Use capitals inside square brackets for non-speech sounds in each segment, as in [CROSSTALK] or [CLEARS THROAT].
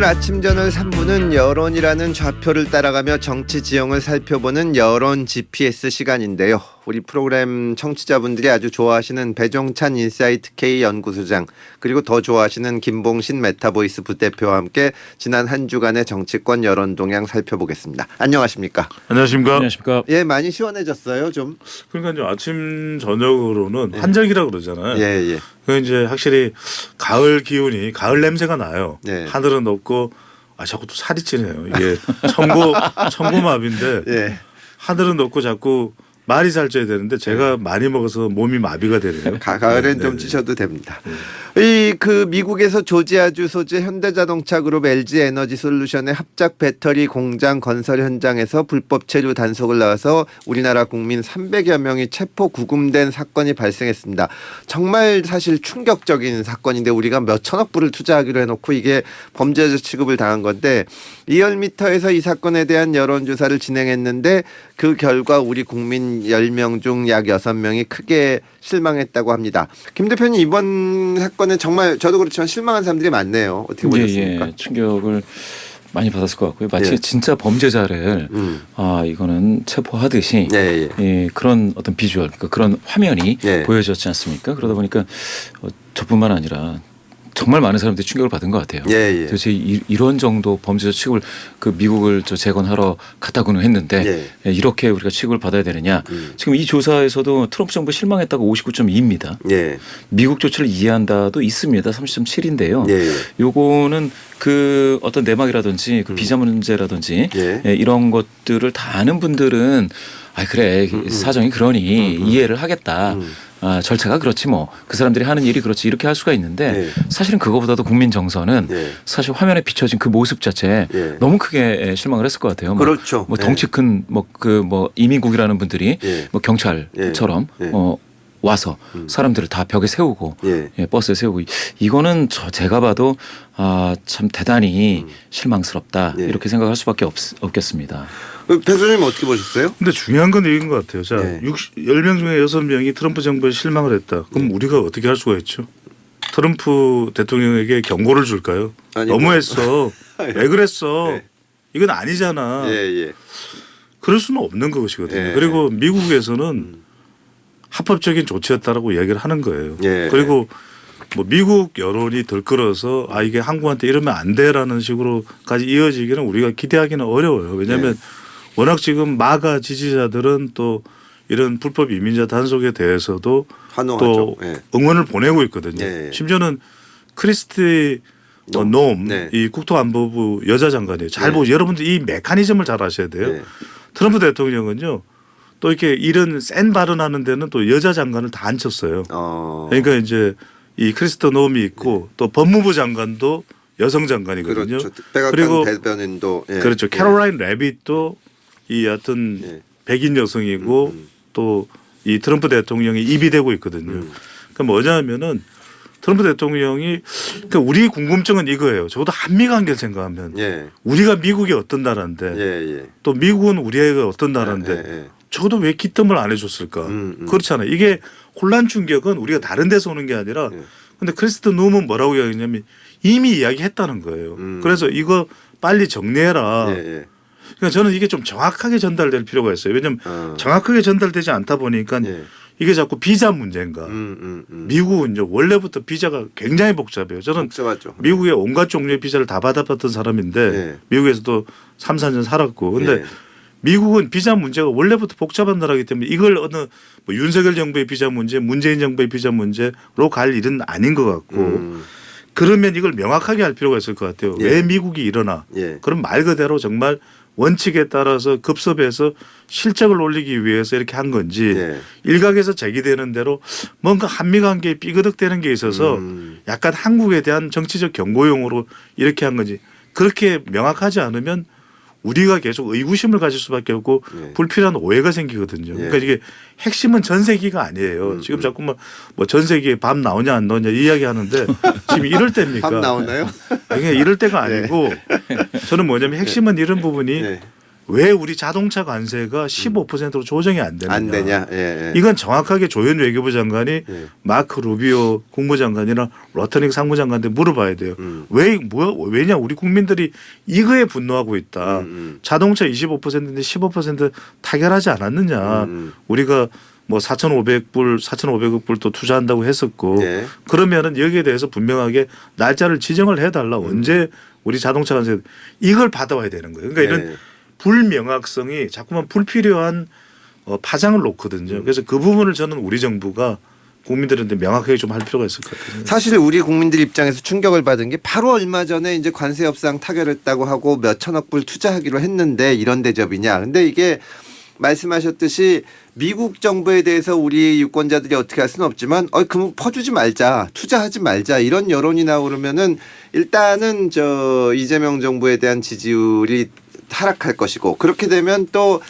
오늘 아침 저널 3부는 여론이라는 좌표를 따라가며 정치 지형을 살펴보는 여론 GPS 시간인데요. 우리 프로그램 청취자분들이 아주 좋아하시는 배종찬 인사이트 K 연구소장 그리고 더 좋아하시는 김봉신 메타보이스 부대표와 함께 지난 한 주간의 정치권 여론 동향 살펴보겠습니다. 안녕하십니까? 안녕하십니까. 안녕하십니까. 예, 많이 시원해졌어요, 좀. 그러니까 이제 아침 저녁으로는 네. 한적이라고 그러잖아요. 예, 예. 그 이제 확실히 가을 기운이 가을 냄새가 나요. 네. 하늘은 높고 아 자꾸 또 살이 찌네요. 이게 [LAUGHS] 청고 청고마비인데 예. 하늘은 높고 자꾸 말이 살쪄야 되는데 제가 많이 먹어서 몸이 마비가 되네요. 가, 가을엔 네, 좀 네, 네. 찌셔도 됩니다. 이 그 미국에서 조지아주 소재 현대자동차 그룹 LG 에너지 솔루션의 합작 배터리 공장 건설 현장에서 불법 체류 단속을 나와서 우리나라 국민 300여 명이 체포 구금된 사건이 발생했습니다. 정말 사실 충격적인 사건인데 우리가 몇 천억 불을 투자하기로 해놓고 이게 범죄자 취급을 당한 건데 리얼미터에서 이 사건에 대한 여론조사를 진행했는데 그 결과 우리 국민 10명 중 약 6명이 크게 실망했다고 합니다. 김 대표님 이번 사건은 정말 저도 그렇지만 실망한 사람들이 많네요. 어떻게 예, 보셨습니까? 예, 충격을 많이 받았을 것 같고요. 마치 예. 진짜 범죄자를 음. 아 이거는 체포하듯이 예, 예. 예, 그런 어떤 비주얼, 그러니까 그런 화면이 예. 보여졌지 않습니까? 그러다 보니까 어, 저뿐만 아니라 정말 많은 사람들이 충격을 받은 것 같아요. 예, 예. 도대체 이, 이런 정도 범죄자 취급을 그 미국을 저 재건하러 갔다고는 했는데 예. 예, 이렇게 우리가 취급을 받아야 되느냐? 음. 지금 이 조사에서도 트럼프 정부 실망했다고 59.2입니다. 예. 미국 조치를 이해한다도 있습니다. 30.7인데요. 예. 예. 요거는 그 어떤 내막이라든지 그 음. 비자 문제라든지 예. 예, 이런 것들을 다 아는 분들은 아 그래 음, 음. 사정이 그러니 음, 음. 이해를 하겠다. 음. 아, 절차가 그렇지 뭐 그 사람들이 하는 일이 그렇지 이렇게 할 수가 있는데 예. 사실은 그거보다도 국민 정서는 예. 사실 화면에 비춰진 그 모습 자체에 예. 너무 크게 실망을 했을 것 같아요. 뭐, 그렇죠. 뭐 예. 덩치 큰 뭐그뭐 이민국이라는 분들이 예. 뭐 경찰처럼 예. 예. 어 와서 음. 사람들을 다 벽에 세우고 예. 예, 버스에 세우고 이- 이거는 저 제가 봐도 아 참 대단히 음. 실망스럽다 예. 이렇게 생각할 수밖에 없, 없겠습니다. 그 배수님 어떻게 보셨어요? 근데 중요한 건 이건 것 같아요. 자, 네. 60, 10명 중에 6명이 트럼프 정부에 실망을 했다. 그럼 네. 우리가 어떻게 할 수가 있죠? 트럼프 대통령에게 경고를 줄까요? [LAUGHS] 아니, 뭐. 너무했어. 왜 그랬어? 네. 이건 아니잖아. 예, 예. 그럴 수는 없는 것이거든요. 예. 그리고 미국에서는 합법적인 조치였다라고 이야기를 하는 거예요. 예. 그리고 뭐 미국 여론이 들끓어서 아 이게 한국한테 이러면 안 돼라는 식으로까지 이어지기는 우리가 기대하기는 어려워요. 왜냐하면 예. 워낙 지금 마가 지지자들은 또 이런 불법 이민자 단속에 대해서도 환호하죠. 또 예. 응원을 보내고 있거든요. 예. 심지어는 크리스티 어, 놈. 놈, 네. 이 국토안보부 여자 장관이에요. 잘 네. 보고 여러분들 이 메커니즘을 잘 아셔야 돼요. 예. 트럼프 대통령은요 또 이렇게 이런 센 발언하는 데는 또 여자 장관을 다 앉혔어요. 어. 그러니까 이제 이 크리스토 노움이 있고 또 법무부 장관도 여성 장관이거든요. 그렇죠. 그리고 대변인도 예. 그렇죠. 예. 캐롤라인 레빗도 이 하여튼 예. 백인 여성이고 음, 음. 또이 트럼프 대통령이 입이 되고 있거든요. 음. 그러니까 뭐냐면은 트럼프 대통령이 그러니까 우리 궁금증은 이거예요. 적어도 한미 관계를 생각하면 예. 우리가 미국이 어떤 나라인데 예, 예. 또 미국은 우리가 어떤 나라인데 예, 예. 적어도 왜 기뜸을 안 해줬을까? 음, 음. 그렇잖아요. 이게 혼란 충격은 우리가 다른 데서 오는 게 아니라 예. 근데 크리스트 놈은 뭐라고 이야기했냐면 이미 이야기했다는 거예요. 음. 그래서 이거 빨리 정리해라. 예, 예. 그러니까 저는 이게 좀 정확하게 전달될 필요가 있어요. 왜냐하면 어. 정확하게 전달되지 않다 보니까 예. 이게 자꾸 비자 문제인가. 음, 음, 음. 미국은 이제 원래부터 비자가 굉장히 복잡해요. 저는 복잡하죠. 미국의 온갖 종류의 비자를 다 받아봤던 사람인데 예. 미국에서도 3, 4년 살았고 근데 예. 미국은 비자 문제가 원래부터 복잡한 나라이기 때문에 이걸 어느 뭐 윤석열 정부의 비자 문제, 문재인 정부의 비자 문제로 갈 일은 아닌 것 같고 음. 그러면 이걸 명확하게 할 필요가 있을 것 같아요. 예. 왜 미국이 일어나? 예. 그럼 말 그대로 정말 원칙에 따라서 급섭해서 실적을 올리기 위해서 이렇게 한 건지 예. 일각에서 제기되는 대로 뭔가 한미 관계에 삐그덕대는 게 있어서 음. 약간 한국에 대한 정치적 경고용으로 이렇게 한 건지 그렇게 명확하지 않으면 우리가 계속 의구심을 가질 수밖에 없고 예. 불필요한 오해가 생기거든요. 그러니까 예. 이게 핵심은 전세기가 아니에요. 음, 지금 음. 자꾸만 뭐 전세기에 밤 나오냐 안 나오냐 이야기 하는데 지금 이럴 때입니까? 밥 나오나요? 그냥 이럴 때가 네. 아니고 저는 뭐냐면 핵심은 이런 부분이 예. 왜 우리 자동차 관세가 15%로 조정이 안 되느냐. 안 되냐? 예, 예. 이건 정확하게 조현 외교부 장관이 예. 마크 루비오 국무장관이나 로터닉 상무장관한테 물어봐야 돼요. 음. 왜, 뭐, 왜냐 우리 국민들이 이거에 분노하고 있다. 음, 음. 자동차 25%인데 15% 타결하지 않았느냐. 음. 우리가 뭐 4,500불, 4,500억 불또 투자한다고 했었고 예. 그러면은 여기에 대해서 분명하게 날짜를 지정을 해달라. 음. 언제 우리 자동차 관세 이걸 받아와야 되는 거예요. 그러니까 이런 예. 불명확성이 자꾸만 불필요한 어, 파장을 놓거든요. 그래서 그 부분을 저는 우리 정부가 국민들한테 명확하게 좀 할 필요가 있을 것 같아요. 사실 우리 국민들 입장에서 충격을 받은 게 바로 얼마 전에 이제 관세 협상 타결했다고 하고 몇 천억 불 투자하기로 했는데 이런 대접이냐. 근데 이게 말씀하셨듯이 미국 정부에 대해서 우리 유권자들이 어떻게 할 수는 없지만 어 그럼 퍼주지 말자 투자하지 말자 이런 여론이 나오면은 일단은 저 이재명 정부에 대한 지지율이 하락할 것이고 그렇게 되면 또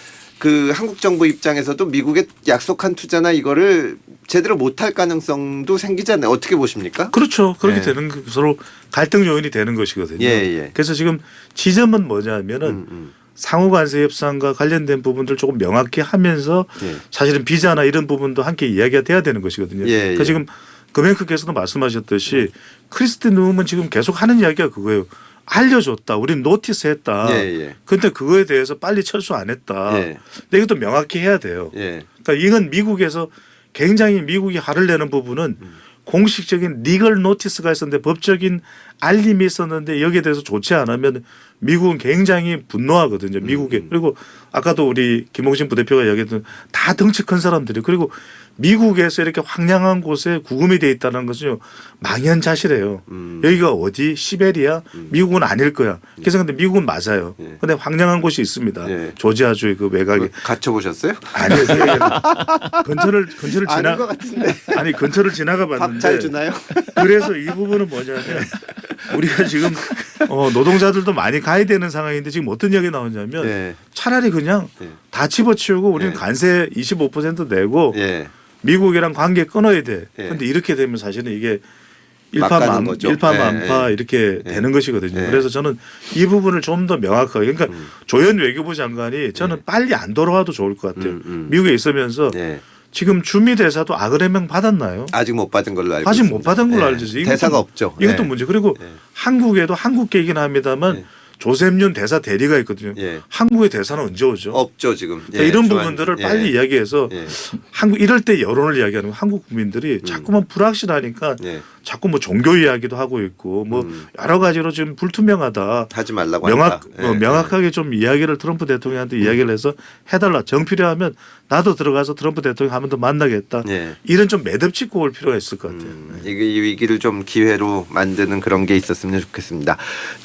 그 한국 정부 입장에서도 미국에 약속한 투자나 이거를 제대로 못할 가능성도 생기잖아요. 어떻게 보십니까? 그렇죠. 그렇게 예. 되는 거- 서로 갈등 요인이 되는 것이거든요. 예, 예. 그래서 지금 지점은 뭐냐면은 음, 음. 상호 관세 협상과 관련된 부분들 조금 명확히 하면서 예. 사실은 비자나 이런 부분도 함께 이야기가 돼야 되는 것이거든요. 예, 그러니까 예. 지금 금행크께서도 말씀하셨듯이 크리스티 누움은 지금 계속 하는 이야기가 그거예요. 알려줬다. 우리는 노티스 했다. 예, 예. 근데 그거에 대해서 빨리 철수 안 했다. 예. 근데 이것도 명확히 해야 돼요. 예. 그러니까 이건 미국에서 굉장히 미국이 화를 내는 부분은 음. 공식적인 리걸 노티스가 있었는데 법적인 알림이 있었는데 여기에 대해서 안 하면 미국은 굉장히 분노하거든요. 미국에 음. 그리고 아까도 우리 김홍신 부대표가 이야기했던 다 덩치 큰 사람들이 그리고 미국에서 이렇게 황량한 곳에 구금이 돼 있다는 것은요 망연자실해요. 음. 여기가 어디 시베리아 미국은 아닐 거야. 그래서 근데 미국은 맞아요. 예. 근데 황량한 곳이 있습니다. 예. 조지아주의 그 외곽에 갇혀 보셨어요? 아니요. 그 얘기는 [LAUGHS] 근처를 근처를 아닌 지나 것 같은데 아니 근처를 지나가 밥 봤는데 잘 주나요? 그래서 이 부분은 뭐냐면 [LAUGHS] 우리가 지금 어, 노동자들도 많이 가야 되는 상황인데 지금 어떤 이야기 나오냐면 예. 차라리 그냥 예. 다 집어치우고 우리는 예. 관세 25% 내고 예. 미국이랑 관계 끊어야 돼. 예. 근데 이렇게 되면 사실은 이게 일파만. 일파만파 예, 예. 이렇게 예. 되는 것이거든요. 예. 그래서 저는 이 부분을 좀 더 명확하게 그러니까 음. 조현 외교부 장관이 저는 빨리 안 돌아와도 좋을 것 같아요. 음, 음. 미국에 있으면서 예. 지금 주미 대사도 아그레명 받았나요? 아직 못 받은 걸로 알고 아직 있습니다. 못 받은 걸로 예. 알죠. 이것도- 대사가 없죠. 이것도 예. 문제. 그리고 예. 한국에도 한국계이긴 합니다만 예. 조셉윤 대사 대리가 있거든요. 예. 한국의 대사는 언제 오죠? 없죠 지금. 그러니까 예, 이런 조한- 부분들을 예. 빨리 이야기해서 예. 한국 이럴 때 여론을 이야기하는 거 한국 국민들이 자꾸만 불확실하니까 예. 자꾸 뭐 종교 이야기도 하고 있고 뭐 음. 여러 가지로 지금 불투명하다. 하지 말라고 명확 한다. 예. 어, 명확하게 좀 이야기를 트럼프 대통령한테 이야기를 해서 해달라. 정 필요하면 나도 들어가서 트럼프 대통령 한 번 더 만나겠다. 예. 이런 좀 매듭 짓고 올 필요가 있을 것 같아요. 음, 이게 이 위기를 좀 기회로 만드는 그런 게 있었으면 좋겠습니다.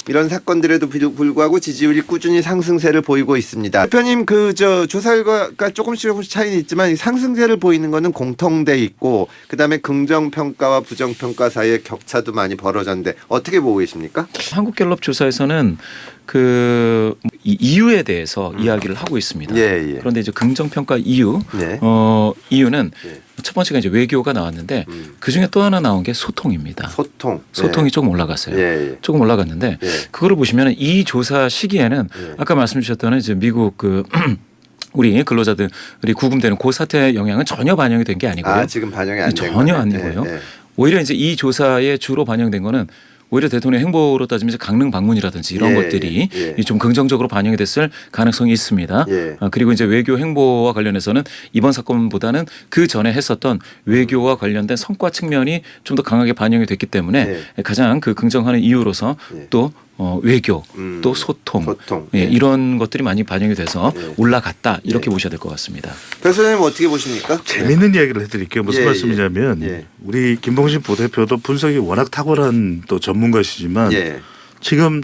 이런 사건들에도 불- 불구하고 지지율이 꾸준히 상승세를 보이고 있습니다. 대표님 그 저 조사 결과가 조금씩 조금씩 차이는 있지만 이 상승세를 보이는 거는 공통돼 있고 그다음에 긍정 평가와 부정 평가 사이에 격차도 많이 벌어졌는데 어떻게 보고 계십니까? 한국갤럽 조사에서는 그 이- 이유에 대해서 이야기를 하고 있습니다. 음. 예, 예. 그런데 이제 긍정 평가 이유, 네. 어 이유는 예. 첫 번째가 이제 외교가 나왔는데 음. 그 중에 또 하나 나온 게 소통입니다. 소통. 소통이 예. 조금 올라갔어요. 예, 예. 조금 올라갔는데 예. 그거를 보시면 이 조사 시기에는 예. 아까 말씀 주셨던 이제 미국 그 [CLEARS THROAT] 우리 근로자들이 구금되는 그 사태의 영향은 전혀 반영이 된 게 아니고요. 아 지금 반영이 안된 전혀. 아니고요. 예, 예. 오히려 이제 이 조사에 주로 반영된 거는 오히려 대통령 행보로 따지면 이제 강릉 방문이라든지 이런 예, 것들이 예, 예. 좀 긍정적으로 반영이 됐을 가능성이 있습니다. 예. 아, 그리고 이제 외교 행보와 관련해서는 이번 사건보다는 그 전에 했었던 외교와 관련된 성과 측면이 좀 더 강하게 반영이 됐기 때문에 가장 그 긍정하는 이유로서 예. 또 어, 외교 음, 또 소통, 소통. 예, 예. 이런 것들이 많이 반영이 돼서 예. 올라갔다 이렇게 예. 보셔야 될 것 같습니다. 교수님 어떻게 보십니까? 재밌는 이야기를 해드릴게요. 무슨 예, 말씀이냐면 예. 우리 김봉신 부대표도 분석이 워낙 탁월한 또 전문가시지만 예. 지금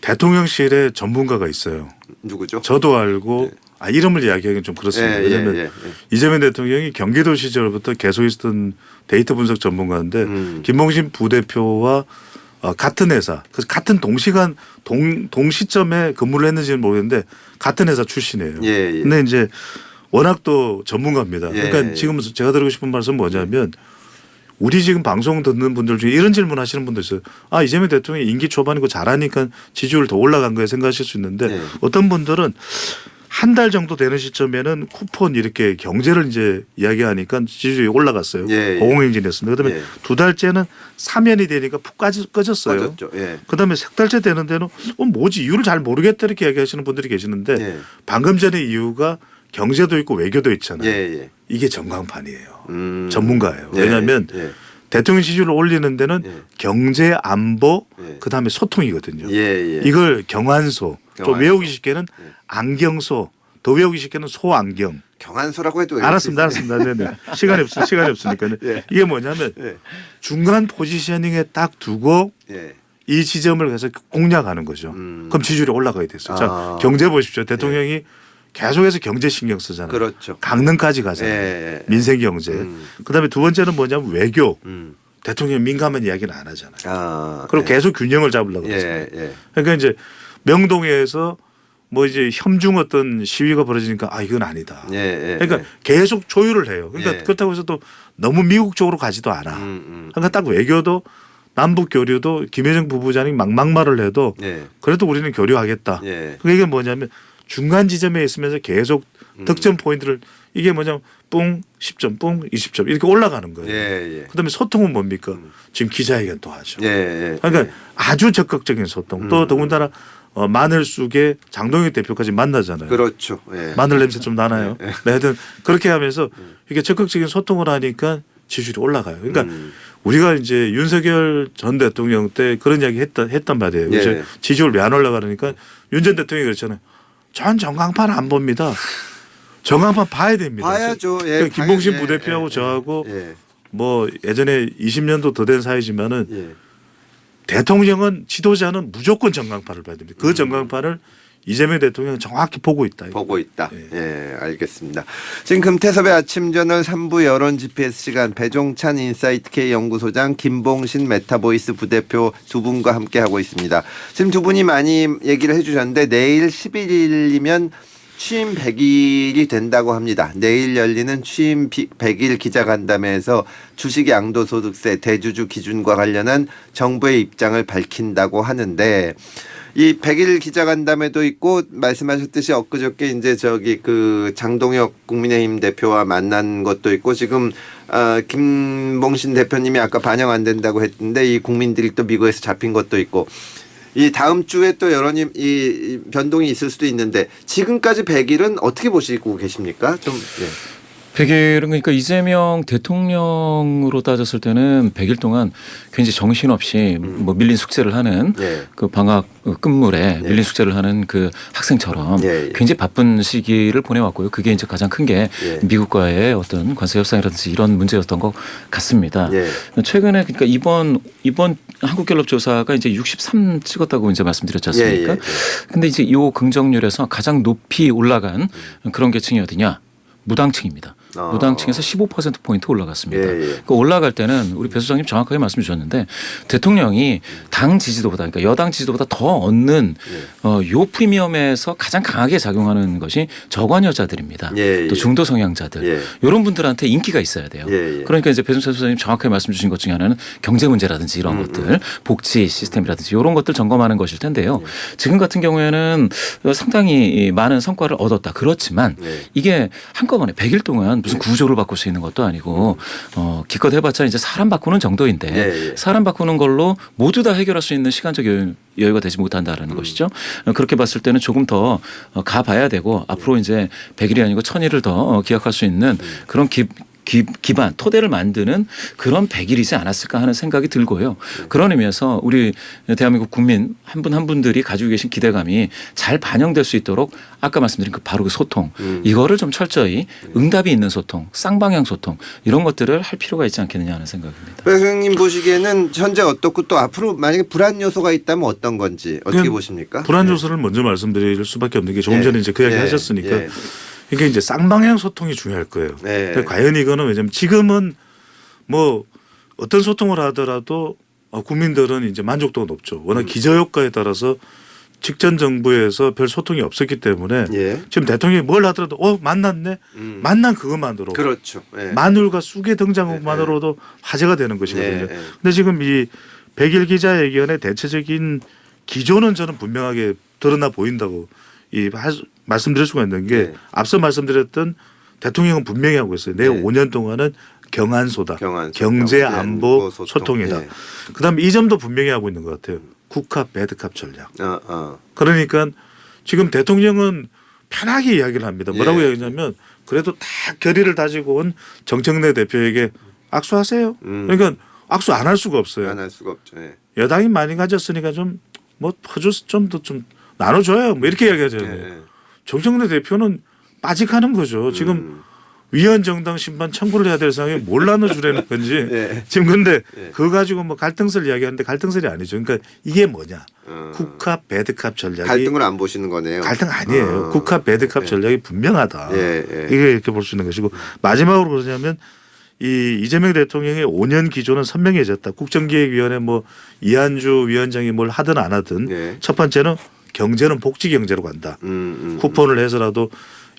대통령실에 전문가가 있어요. 누구죠? 저도 알고 아 이름을 이야기하기는 좀 그렇습니다. 예, 예, 왜냐하면 예, 예. 이재명 대통령이 경기도 시절부터 계속 있었던 데이터 분석 전문가인데 음. 김봉신 부대표와 어, 같은 회사, 같은 동시간 동 동시점에 근무를 했는지는 모르겠는데 같은 회사 출신이에요. 예, 예. 근데 이제 워낙 또 전문가입니다. 예, 그러니까 예. 지금 제가 드리고 싶은 말씀은 뭐냐면 우리 지금 방송 듣는 분들 중에 이런 질문 하시는 분도 있어요. 아, 이재명 대통령이 임기 초반이고 잘하니까 지지율 더 올라간 거에 생각하실 수 있는데 네. 어떤 분들은 한 달 정도 되는 시점에는 쿠폰 이렇게 경제를 이제 이야기하니까 지지율이 올라갔어요. 예, 예. 고공행진했습니다. 그다음에 예. 두 달째는 사면이 되니까 푹 까지, 꺼졌어요. 꺼졌죠. 예. 그다음에 석 달째 되는 데는 어 뭐지 이유를 잘 모르겠다 이렇게 이야기하시는 분들이 계시는데 예. 방금 전에 이유가 경제도 있고 외교도 있잖아요. 예, 예. 이게 전광판이에요. 음. 전문가예요. 예, 왜냐하면 예. 대통령 지지율을 올리는 데는 예. 경제 안보 예. 그다음에 소통이거든요. 예, 예. 이걸 경안소 좀. 외우기 쉽게는 예. 안경소 더 외우기 쉽게는 소안경. 경한소라고 해도 알았습니다, 알았습니다. 네네. 시간이 없 시간이 없으니까요. [LAUGHS] 예. 이게 뭐냐면 예. 중간 포지셔닝에 딱 두고 예. 이 지점을 가서 공략하는 거죠. 음. 그럼 지지율이 올라가야 됐어요. 아. 자, 경제 보십시오. 대통령이 계속해서 경제 신경 쓰잖아요. 그렇죠. 강릉까지 가잖아요. 예, 예. 민생 경제. 음. 그다음에 두 번째는 뭐냐면 외교. 음. 대통령 민감한 이야기는 안 하잖아요. 아. 그리고 예. 계속 균형을 잡으려고 그러잖아요. 예, 예. 그러니까 이제 명동에서 뭐 이제 혐중 어떤 시위가 벌어지니까 아 이건 아니다. 예, 예. 그러니까 예. 계속 조율을 해요. 그러니까 예. 그렇다고 해서 또 너무 미국 쪽으로 가지도 않아. 음, 음. 그러니까 딱 외교도 남북 교류도 김여정 부부장이 막막말을 해도 예. 그래도 우리는 교류하겠다. 예. 그게 이게 뭐냐면 중간 지점에 있으면서 계속 음. 득점 포인트를 이게 뭐냐면 뿡 10점, 뿡 20점 이렇게 올라가는 거예요. 예, 예. 그다음에 소통은 뭡니까? 지금 기자회견 또 하죠. 예, 예. 그러니까 아주 적극적인 소통. 음. 또 더군다나 어, 마늘 쑥에 장동혁 대표까지 만나잖아요. 그렇죠. 예. 마늘 냄새 좀 나나요? 예. 네, 하여튼 그렇게 하면서 이게 적극적인 소통을 하니까 지지율이 올라가요. 그러니까 음. 우리가 이제 윤석열 전 대통령 때 그런 이야기 했단, 했단 말이에요. 예. 지지율 왜 안 올라가니까 윤 전 대통령이 그랬잖아요. 전 전광판 안 봅니다. 전광판 봐야 됩니다. 봐야죠. 예. 그러니까 김봉신 예, 부대표하고 예, 저하고 예. 뭐 예전에 20년도 더 된 사이지만은 예. 대통령은 지도자는 무조건 전광판을 봐야 됩니다. 음. 그 전광판을 이재명 대통령은 정확히 보고 있다. 보고 있다. 예. 예, 알겠습니다. 지금 금태섭의 아침 저널 3부 여론 GPS 시간 배종찬 인사이트 K 연구소장 김봉신 메타보이스 부대표 두 분과 함께 하고 있습니다. 지금 두 분이 많이 얘기를 해주셨는데 내일 11일이면 취임 100일이 된다고 합니다. 내일 열리는 취임 100일 기자간담회에서 주식 양도소득세 대주주 기준과 관련한 정부의 입장을 밝힌다고 하는데 이 100일 기자간담회도 있고 말씀하셨듯이 엊그저께 이제 저기 그 장동혁 국민의힘 대표와 만난 것도 있고 지금 어, 김봉신 대표님이 아까 반영 안 된다고 했는데 이 국민들이 또 미국에서 잡힌 것도 있고 이 다음 주에 또 여론이 이- 이 변동이 있을 수도 있는데 지금까지 100일은 어떻게 보시고 계십니까? 좀 예. 100일은 그러니까 이재명 대통령으로 따졌을 때는 100일 동안 굉장히 정신없이 뭐 밀린 숙제를 하는 예. 그 방학 끝물에 예. 밀린 숙제를 하는 그 학생처럼 예, 예. 굉장히 바쁜 시기를 보내왔고요. 그게 이제 가장 큰게 예. 미국과의 어떤 관세 협상이라든지 이런 문제였던 것 같습니다. 예. 최근에 그러니까 이번 이번 한국갤럽 조사가 이제 63 찍었다고 이제 말씀드렸지 않습니까? 예, 예, 예. 근데 이제 이 긍정률에서 가장 높이 올라간 그런 계층이 어디냐? 무당층입니다. 어. 무당층에서 15% 포인트 올라갔습니다. 예, 예. 그 올라갈 때는 우리 배 소장님 정확하게 말씀 주셨는데 대통령이 당 지지도보다 그러니까 여당 지지도보다 더 얻는 예. 어, 요 프리미엄에서 가장 강하게 작용하는 것이 저관 여자들입니다. 예, 예. 또 중도 성향자들 예. 이런 분들한테 인기가 있어야 돼요. 예, 예. 그러니까 이제 배순철 소장님 정확하게 말씀 주신 것 중에 하나는 경제 문제라든지 이런 음, 것들, 복지 시스템이라든지 이런 것들 점검하는 것일 텐데요. 예. 지금 같은 경우에는 상당히 많은 성과를 얻었다. 그렇지만 네. 이게 한꺼번에 100일 동안 무슨 구조를 바꿀 수 있는 것도 아니고 어, 기껏 해봤자 이제 사람 바꾸는 정도인데 음. 예, 예. 사람 바꾸는 걸로 모두 다 해결할 수 있는 시간적 여유, 여유가 되지 못한다라는 음. 것이죠. 어, 그렇게 봤을 때는 조금 더 어, 가봐야 되고 앞으로 이제 100일이 아니고 1000일을 더 어, 기약할 수 있는 음. 그런 기, 기, 기반 토대를 만드는 그런 100일이지 않았을까 하는 생각이 들고요. 그런 의미에서 우리 대한민국 국민 한 분 한 분들이 가지고 계신 기대감이 잘 반영될 수 있도록 아까 말씀드린 그 바로 그 소통 음. 이거를 좀 철저히 응답이 있는 소통, 쌍방향 소통 이런 것들을 할 필요가 있지 않겠느냐 하는 생각입니다. 배수님 보시기에는 현재 어떻고 또 앞으로 만약에 불안 요소가 있다면 어떤 건지 어떻게 보십니까? 불안 요소를 먼저 말씀드릴 수밖에 없는 게 조금 예. 전에 이제 그 이야기 예. 하셨으니까 예. 이게 이제 쌍방향 소통이 중요할 거예요. 네. 과연 이거는 왜냐면 지금은 뭐 어떤 소통을 하더라도 어, 국민들은 이제 만족도가 높죠. 워낙 음. 기저효과에 따라서 직전 정부에서 별 소통이 없었기 때문에 예. 지금 대통령이 뭘 하더라도 어 만났네 음. 만난 그것만으로 그렇죠. 예. 마눌과 쑥의 등장만으로도 화제가 되는 것이거든요. 네, 네. 근데 지금 이 백일 기자회견의 대체적인 기조는 저는 분명하게 드러나 보인다고 이 말씀드릴 수가 있는 게 네. 앞서 말씀드렸던 대통령은 분명히 하고 있어요. 내 네. 5년 동안은 경안소다. 경안소, 경제 안보 소통. 소통이다. 네. 그다음에 이 점도 분명히 하고 있는 것 같아요. 국합 배드캅 전략. 어, 어. 그러니까 지금 대통령은 편하게 이야기를 합니다. 뭐라고 예. 이야기하냐면 그래도 다 결의를 다지고 온 정청래 대표에게 악수하세요. 음. 그러니까 악수 안 할 수가 없어요. 안 할 수가 없죠. 예. 여당이 많이 가졌으니까 좀 뭐 퍼줘서 좀더좀 나눠줘요. 뭐 이렇게 이야기하잖아요. 예. 정청래 대표는 빠직하는 거죠. 지금 음. 위헌 정당 신반 청구를 해야 될 상황에 뭘 나눠주려는 건지 [LAUGHS] 예. 지금 근데 예. 그거 가지고 뭐 갈등설 이야기하는데 갈등설이 아니죠. 그러니까 이게 뭐냐? 어. 국합 배드캅 전략이 갈등을 안 보시는 거네요. 갈등 아니에요. 어. 국합 배드캅 예. 전략이 분명하다. 예, 예. 이게 이렇게 볼 수 있는 것이고 마지막으로 그러냐면 이 이재명 대통령의 5년 기조는 선명해졌다. 국정기획위원회 뭐 이한주 위원장이 뭘 하든 안 하든 예. 첫 번째는 경제는 복지 경제로 간다. 음, 음. 쿠폰을 해서라도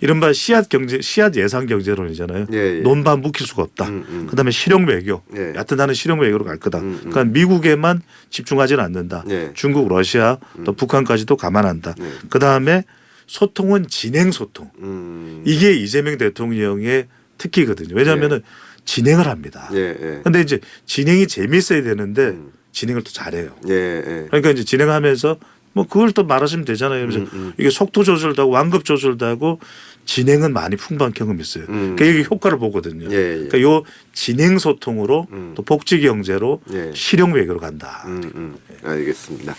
이른바 씨앗 경제, 씨앗 예상 경제론이잖아요. 예, 예. 논밭 묵힐 수가 없다. 음, 음. 그다음에 실용 외교. 예. 여하튼 나는 실용 외교로 갈 거다. 음, 음. 그러니까 미국에만 집중하지는 않는다. 예. 중국, 러시아 또 북한까지도 감안한다. 예. 그다음에 소통은 진행 소통. 음. 이게 이재명 대통령의 특기거든요. 왜냐하면은 진행을 합니다. 예, 예. 근데 이제 진행이 재미있어야 되는데 음. 진행을 또 잘해요. 예, 예. 그러니까 이제 진행하면서 뭐 그걸 또 말하시면 되잖아요. 그래서 음, 음. 이게 속도 조절도 하고 완급 조절도 하고 진행은 많이 풍부한 경험이 있어요. 음. 그러니까 이게 효과를 보거든요. 예, 예. 그러니까 요 진행 소통으로 음. 또 복지 경제로 예. 실용 외교로 간다. 음, 음. 알겠습니다.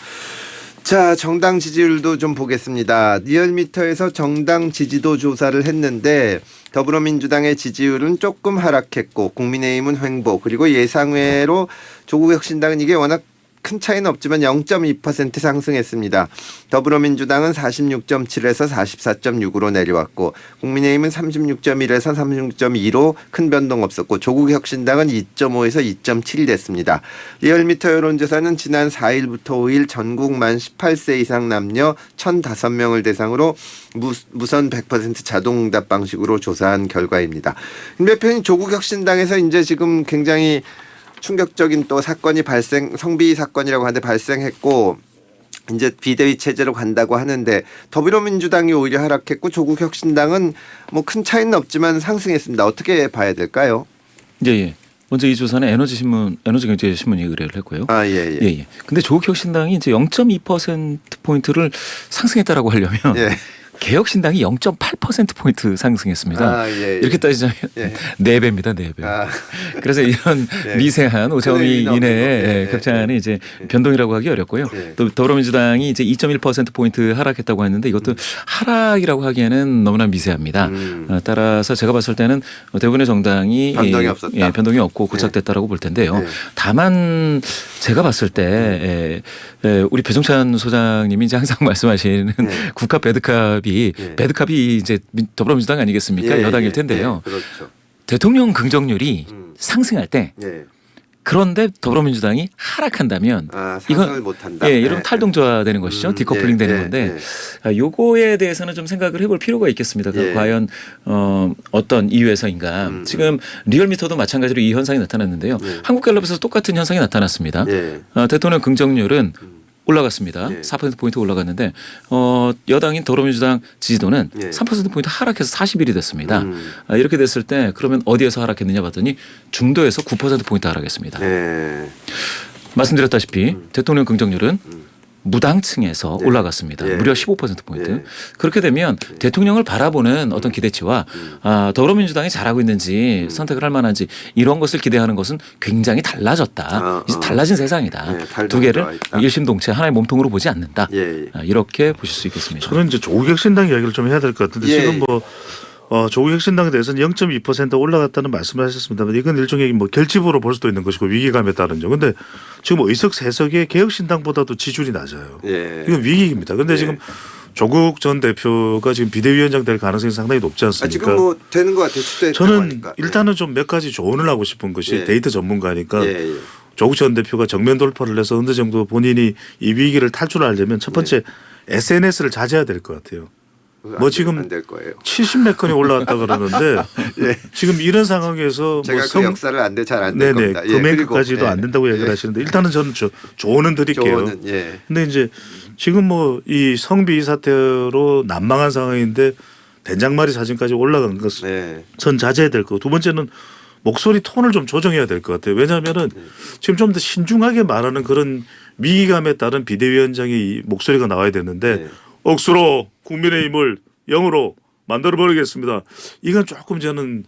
자, 정당 지지율도 좀 보겠습니다. 리얼미터에서 정당 지지도 조사를 했는데 더불어민주당의 지지율은 조금 하락했고 국민의힘은 횡보 그리고 예상외로 조국혁신당은 이게 워낙 큰 차이는 없지만 0.2% 상승했습니다. 더불어민주당은 46.7에서 44.6으로 내려왔고 국민의힘은 36.1에서 36.2로 큰 변동 없었고 조국혁신당은 2.5에서 2.7이 됐습니다. 리얼미터 여론조사는 지난 4일부터 5일 전국 만 18세 이상 남녀 1,005명을 대상으로 무, 무선 100% 자동응답 방식으로 조사한 결과입니다. 김 대표님 조국혁신당에서 이제 지금 굉장히 충격적인 또 사건이 발생 성비 사건이라고 하는데 발생했고 이제 비대위 체제로 간다고 하는데 더불어민주당이 오히려 하락했고 조국 혁신당은 뭐 큰 차이는 없지만 상승했습니다. 어떻게 봐야 될까요? 예, 예. 먼저 이 조사는 에너지 신문, 에너지 경제 신문이 의뢰를 했고요. 아 예 예. 예, 예. 근데 조국 혁신당이 이제 0.2% 포인트를 상승했다라고 하려면 예. [LAUGHS] 개혁신당이 0.8% 포인트 상승했습니다. 아, 예, 예. 이렇게 따지자면 예. 네 배입니다, 네 배. 아, 그래서 이런 네. [LAUGHS] 미세한 5.2큰 의미는 없는 이내의 거. 예, 예, 격차는 이제 변동이라고 하기 어렵고요. 예. 또 더불어민주당이 이제 2.1% 포인트 하락했다고 했는데 이것도 음. 하락이라고 하기에는 너무나 미세합니다. 음. 어, 따라서 제가 봤을 때는 대부분의 정당이 변동이 예, 없었다. 예, 변동이 없고 고착됐다라고 볼 텐데요. 네. 다만 제가 봤을 때 예, 예, 우리 배종찬 소장님이 이제 항상 [LAUGHS] 말씀하시는 네. 국합 배드캅 이 예. 배드캅이 이제 민- 더불어민주당 아니겠습니까? 예, 여당일 예, 텐데요. 예, 그렇죠. 대통령 긍정률이 음. 상승할 때 예. 그런데 더불어민주당이 하락한다면 아 상승을 이건 못한다. 예, 이런 예, 탈동조화되는 것이죠. 음, 디커플링 예, 되는 예, 건데 예. 아, 요거에 대해서는 좀 생각을 해볼 필요가 있겠습니다. 그 예. 과연 어, 어떤 이유에서인가. 음, 지금 리얼미터도 마찬가지로 이 현상이 나타났는데요. 예. 한국갤럽에서 똑같은 현상이 나타났습니다. 예. 어, 대통령 긍정률은 음. 올라갔습니다. 예. 4% 포인트 올라갔는데 어, 여당인 더불어민주당 지지도는 예. 3% 포인트 하락해서 41이 됐습니다. 음. 아, 이렇게 됐을 때 그러면 어디에서 하락했느냐 봤더니 중도에서 9% 포인트 하락했습니다. 예. 말씀드렸다시피 대통령 긍정률은 음. 무당층에서 예. 올라갔습니다. 예. 무려 15% 포인트. 예. 그렇게 되면 대통령을 바라보는 어떤 기대치와 음. 아, 더불어민주당이 잘하고 있는지 선택을 할 만한지 이런 것을 기대하는 것은 굉장히 달라졌다. 아, 이제 아. 달라진 세상이다. 예, 두 개를. 일심동체 하나의 몸통으로 보지 않는다. 예. 예. 아, 이렇게 보실 수 있겠습니다. 저는 이제 조국혁신당 이야기를 좀 해야 될 것 같은데 예. 지금 뭐 어, 조국 혁신당에 대해서는 0.2% 올라갔다는 말씀을 하셨습니다만 이건 일종의 뭐 결집으로 볼 수도 있는 것이고 위기감에 따른 점. 근데 지금 의석 세석의 개혁신당보다도 지지율이 낮아요. 예. 이건 위기입니다. 근데 예. 지금 조국 전 대표가 지금 비대위원장 될 가능성이 상당히 높지 아, 않습니까? 지금 뭐 되는 것 같아요. 저는 일단은 좀몇 가지 조언을 하고 싶은 것이 예. 데이터 전문가니까 예, 예. 조국 전 대표가 정면 돌파를 해서 어느 정도 본인이 이 위기를 탈출하려면 첫 번째 SNS를 자제해야 될 것 같아요. 뭐 지금 안될 거예요. 70몇 건이 올라왔다 그러는데 [LAUGHS] 예. 지금 이런 상황에서 제가 뭐그 성, 역사를 안 돼 잘 안될 네네 겁니다. 예, 금액까지도 그리고, 안 된다고 얘기를 예. 하시는데 일단은 저는 저 조언은 드릴게요. 조언은 예. 근데 이제 지금 뭐 이 성비 사태로 난망한 상황인데 된장말이 사진까지 올라간 것은 네. 전 자제해야 될 거고 두 번째는 목소리 톤을 좀 조정해야 될 것 같아요. 왜냐하면은 네. 지금 좀 더 신중하게 말하는 그런 위기감에 따른 비대위원장의 이 목소리가 나와야 되는데 네. 억수로 국민의힘을 영으로 만들어 버리겠습니다. 이건 조금 저는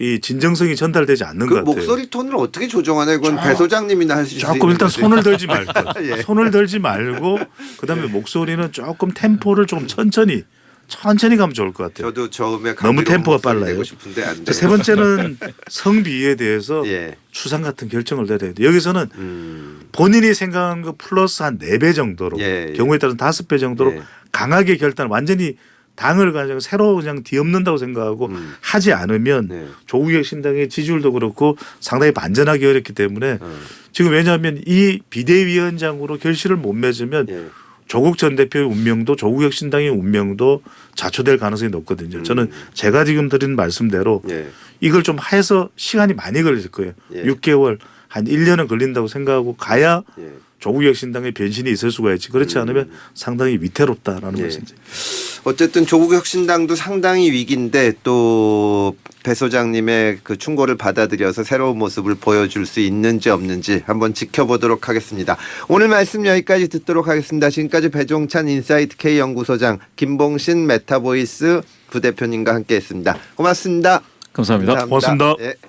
이 진정성이 전달되지 않는 그 것 같아요. 목소리 톤을 어떻게 조정하나 이건 배 소장님이나 할 수 있어요. 조금 일단 손을 들지 [LAUGHS] 말고 예. 손을 들지 말고 그다음에 목소리는 조금 템포를 좀 천천히 천천히 가면 좋을 것 같아요. 저도 처음에 너무 템포가 빨라요. 싶은데 안 자, 돼. 세 번째는 [LAUGHS] 성비에 대해서 예. 추상 같은 결정을 내려야 돼요. 여기서는 음. 본인이 생각한 거 플러스 한 네 배 정도로 예, 예. 경우에 따라서 다섯 배 정도로 예. 강하게 결단 완전히 당을 가지고 새로 그냥 뒤엎는다고 생각하고 음. 하지 않으면 네. 조국혁 신당의 지지율도 그렇고 상당히 반전하기 어렵기 때문에 어. 지금 왜냐하면 이 비대위원장으로 결실을 못 맺으면 예. 조국 전 대표의 운명도 조국혁 신당의 운명도 자초될 가능성이 높거든요. 저는 음. 제가 지금 드린 말씀대로 예. 이걸 좀 해서 시간이 많이 걸릴 거예요. 예. 6개월 한 1년은 걸린다고 생각하고 가야 예. 조국혁 신당의 변신이 있을 수가 있지. 그렇지 않으면 상당히 위태롭다라는 예. 것이지. 어쨌든 조국 혁신당도 상당히 위기인데 또 배 소장님의 그 충고를 받아들여서 새로운 모습을 보여줄 수 있는지 없는지 한번 지켜보도록 하겠습니다. 오늘 말씀 여기까지 듣도록 하겠습니다. 지금까지 배종찬 인사이트 K 연구소장 김봉신 메타보이스 부대표님과 함께했습니다. 고맙습니다. 감사합니다. 고맙습니다. 예.